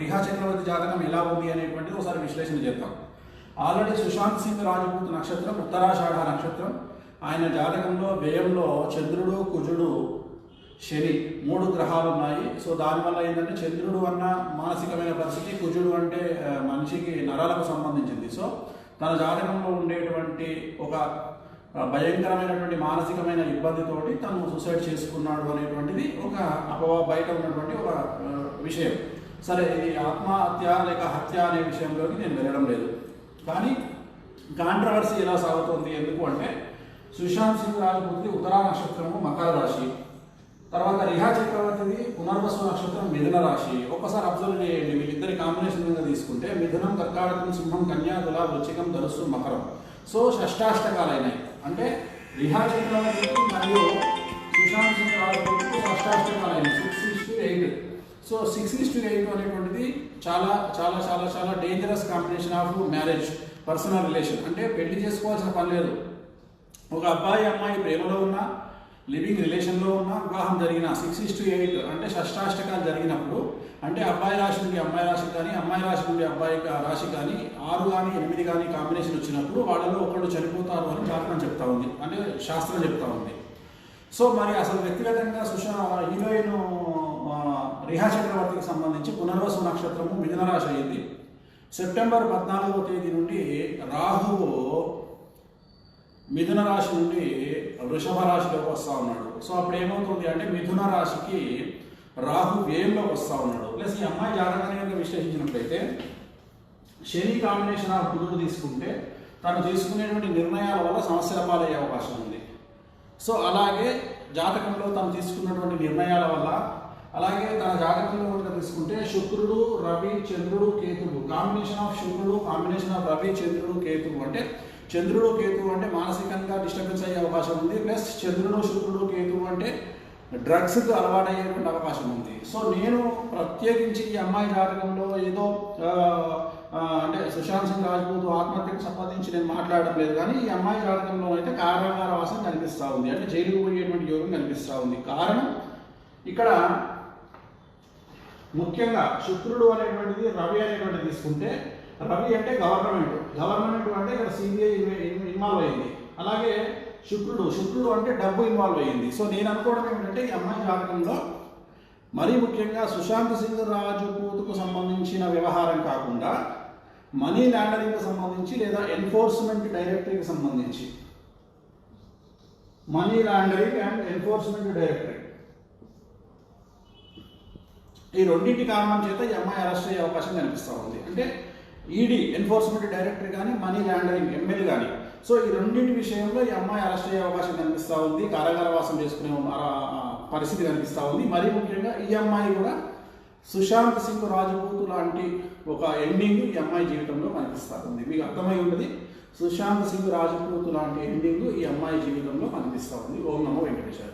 రిహా చక్రవర్తి జాతకం ఎలా ఉంది అనేటువంటిది ఒకసారి విశ్లేషణ చేద్దాం. ఆల్రెడీ సుశాంత్ సింగ్ రాజపూత్ నక్షత్రం ఉత్తరాషాఢ నక్షత్రం. ఆయన జాతకంలో వ్యయంలో చంద్రుడు కుజుడు శని మూడు గ్రహాలు ఉన్నాయి. సో దానివల్ల ఏంటంటే చంద్రుడు అన్న మానసికమైన పరిస్థితి కుజుడు అంటే మనిషికి నరాలకు సంబంధించింది. సో తన జాతకంలో ఉండేటువంటి ఒక భయంకరమైనటువంటి మానసికమైన ఇబ్బందితోటి తను సూసైడ్ చేసుకున్నాడు అనేటువంటిది ఒక అపవా బయట ఉన్నటువంటి ఒక విషయం. సరే ఇది ఆత్మహత్య లేక హత్య అనే విషయంలోకి నేను వెళ్ళడం లేదు. కానీ కాంట్రవర్సీ ఎలా సాగుతోంది ఎందుకు అంటే సుశాంత్ సింగ్ రాజపూత్రి ఉత్తరా నక్షత్రము మకర రాశి. తర్వాత రిహా చక్రవర్తిది పునర్వసు నక్షత్రం మిథున రాశి. ఒక్కసారి అబ్జర్వ్ చేయండి వీళ్ళిద్దరి కాంబినేషన్గా తీసుకుంటే మిథునం కర్కాటకం సింహం కన్యా తుల వృచ్చికం ధనుస్సు మకరం. సో షష్టాష్టకాలైనాయి. అంటే రిహా చక్రవర్తికి మరియు సుశాంత్ సింగ్ రాజపూత్రికి షష్టాష్టకాలు so six is to eight అనేటువంటిది చాలా చాలా చాలా చాలా dangerous combination of marriage personal relation అంటే పెళ్ళి చేసుకోవాల్సిన పని లేదు. ఒక అబ్బాయి అమ్మాయి ప్రేమలో ఉన్నా లివింగ్ రిలేషన్లో ఉన్న వివాహం జరిగిన సిక్స్ ఇస్ టు ఎయిట్ అంటే షష్టాష్టకాలు జరిగినప్పుడు అంటే అబ్బాయి రాశి నుండి అమ్మాయి రాశి కానీ అమ్మాయి రాశి నుండి అబ్బాయి రాశి కానీ ఆరు కానీ ఎనిమిది కానీ కాంబినేషన్ వచ్చినప్పుడు వాళ్ళలో ఒకళ్ళు చనిపోతారు అని జాతకం చెప్తా ఉంది. అంటే శాస్త్రం చెప్తా ఉంది. సో మరి అసలు వ్యక్తిగతంగా సుషా హీరోయిన్ రిహా చక్రవర్తికి సంబంధించి పునర్వసు నక్షత్రము మిథునరాశి అయింది. సెప్టెంబర్ పద్నాలుగవ తేదీ నుండి రాహువు మిథున రాశి నుండి వృషభ రాశిలోకి వస్తూ ఉన్నాడు. సో అప్పుడు ఏమవుతుంది అంటే మిథున రాశికి రాహు వ్యయంలోకి వస్తా ఉన్నాడు. ప్లస్ ఈ అమ్మాయి జాతకాన్ని కనుక విశ్లేషించినట్లయితే శని కాంబినేషన్ ఆఫ్ గురువు తీసుకుంటే తను తీసుకునేటువంటి నిర్ణయాల వల్ల సమస్యల పాలయ్యే అవకాశం ఉంది. సో అలాగే జాతకంలో తను తీసుకున్నటువంటి నిర్ణయాల వల్ల అలాగే తన జాగ్రత్తలో కనుక తీసుకుంటే శుక్రుడు రవి చంద్రుడు కేతుడు కాంబినేషన్ ఆఫ్ శుక్రుడు కాంబినేషన్ ఆఫ్ రవి చంద్రుడు కేతుడు అంటే చంద్రుడు కేతువు అంటే మానసికంగా డిస్టర్బెన్స్ అయ్యే అవకాశం ఉంది. ప్లస్ చంద్రుడు శుక్రుడు కేతువు అంటే డ్రగ్స్కి అలవాటయ్యేటువంటి అవకాశం ఉంది. సో నేను ప్రత్యేకించి ఈ అమ్మాయి జాతకంలో ఏదో అంటే సుశాంత్ సింగ్ రాజ్పూత్ ఆత్మహత్యకు సంబంధించి నేను మాట్లాడడం లేదు కానీ ఈ అమ్మాయి జాతకంలో అయితే కారాగార వాసన కనిపిస్తూ ఉంది. అంటే జైలుకు పోయేటువంటి యోగం కనిపిస్తూ ఉంది. కారణం ఇక్కడ ముఖ్యంగా శుక్రుడు అనేటువంటిది రవి అనేటువంటిది తీసుకుంటే రవి అంటే గవర్నమెంట్. గవర్నమెంట్ అంటే ఇక్కడ సిబిఐ ఇన్వాల్వ్ అయింది. అలాగే శుక్రుడు శుక్రుడు అంటే డబ్బు ఇన్వాల్వ్ అయ్యింది సో నేను అనుకోవడం ఏంటంటే ఈ అమ్మాయి జాతకంలో మరీ ముఖ్యంగా సుశాంత్ సింగ్ రాజపూత్కు సంబంధించిన వ్యవహారం కాకుండా మనీ లాండరింగ్కి సంబంధించి లేదా ఎన్ఫోర్స్మెంట్ డైరెక్టరీకి సంబంధించి. Money laundering and enforcement directory. ఈ రెండింటి కారణం చేత ఈ అమ్మాయి అరెస్ట్ అయ్యే అవకాశం కనిపిస్తూ ఉంది. అంటే ఈడీ ఎన్ఫోర్స్మెంట్ డైరెక్టర్ కానీ మనీ లాండరింగ్ ఎంఎల్ కానీ సో ఈ రెండింటి విషయంలో ఈ అమ్మాయి అరెస్ట్ అయ్యే అవకాశం కనిపిస్తూ ఉంది. కారాగారవాసం చేసుకునే పరిస్థితి కనిపిస్తూ ఉంది. మరీ ముఖ్యంగా ఈ అమ్మాయి కూడా సుశాంత్ సింగ్ రాజపూత్ లాంటి ఒక ఎండింగ్ ఈ అమ్మాయి జీవితంలో కనిపిస్తూ ఉంది. మీకు అర్థమై ఉంటుంది? సుశాంత్ సింగ్ రాజపూత్ లాంటి ఎండింగ్ ఈ అమ్మాయి జీవితంలో కనిపిస్తూ ఉంది. ఓం నమో వెంకటేశ్వర